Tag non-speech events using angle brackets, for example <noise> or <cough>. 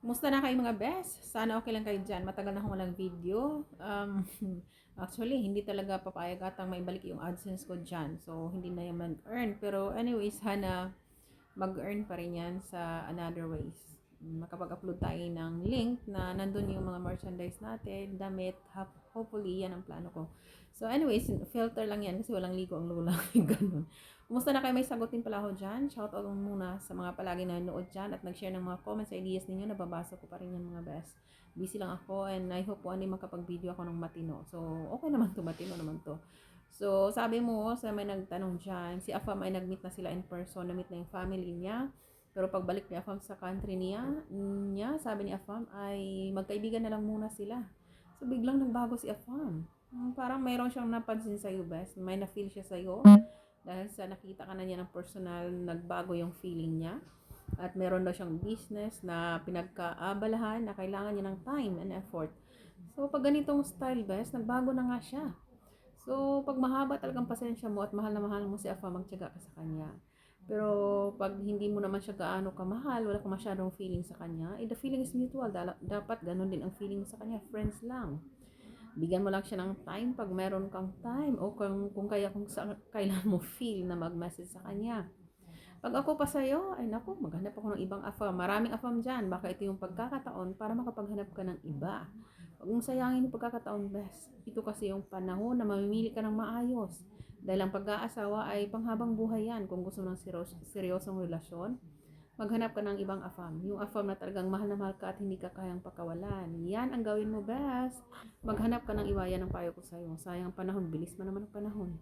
Kumusta na kayo mga best? Sana okay lang kayo dyan. Matagal na akong walang video. Um, <laughs> actually, hindi talaga papayag atang maibalik yung AdSense ko dyan. So, hindi na yung mag-earn. Pero anyway, sana mag-earn pa rin yan sa another ways. Makapag-upload tayo ng link na nandun yung mga merchandise natin, damit, hopefully yan ang plano ko. So anyways, filter lang yan kasi walang ligo ang lola. <laughs> Ganun. Kumusta na kayo? May sagutin pala ako dyan. Shout out muna sa mga palagi nanonood dyan at nag-share ng mga comments, ideas ninyo. Nababasa ko pa rin yan mga best. Busy lang ako and I hope po ano makapag-video ako ng matino. So, okay naman to, matino naman to. So, sabi mo, sa may nagtanong dyan, si Afam ay nag-meet na sila in person, na-meet na yung family niya. Pero pagbalik ni Afam sa country niya, niya sabi ni Afam ay magkaibigan na lang muna sila. So, biglang nagbago si Afam. Parang mayroon siyang napansin sa'yo, best. May na-feel siya sa'yo dahil sa nakita ka na niya ng personal, nagbago yung feeling niya. At meron daw siyang business na pinagkaabalahan na kailangan niya ng time and effort. So, pag ganitong style, best, nagbago na nga siya. So, pag mahaba talagang pasensya mo at mahal na mahal mo si Afa, magtyaga ka sa kanya. Pero, pag hindi mo naman siya gaano kamahal, wala ka masyadong feeling sa kanya, eh, the feeling is mutual. Dapat ganun din ang feeling sa kanya. Friends lang bigyan mo lang siya ng time pag meron kang time o kung, kung kaya kung sa, kailan mo feel na mag-message sa kanya. Pag ako pa sa'yo, ay naku, maghanap ako ng ibang afam. Maraming afam dyan. Baka ito yung pagkakataon para makapaghanap ka ng iba. Huwag mong sayangin yung pagkakataon, best. Ito kasi yung panahon na mamimili ka ng maayos. Dahil ang pag-aasawa ay panghabang buhay yan kung gusto mo ng seryosong relasyon maghanap ka ng ibang afam. Yung afam na talagang mahal na mahal ka at hindi ka kayang pakawalan. Yan ang gawin mo best. Maghanap ka ng iwayan ng payo ko sa'yo. Sayang panahon, bilis mo naman ang panahon.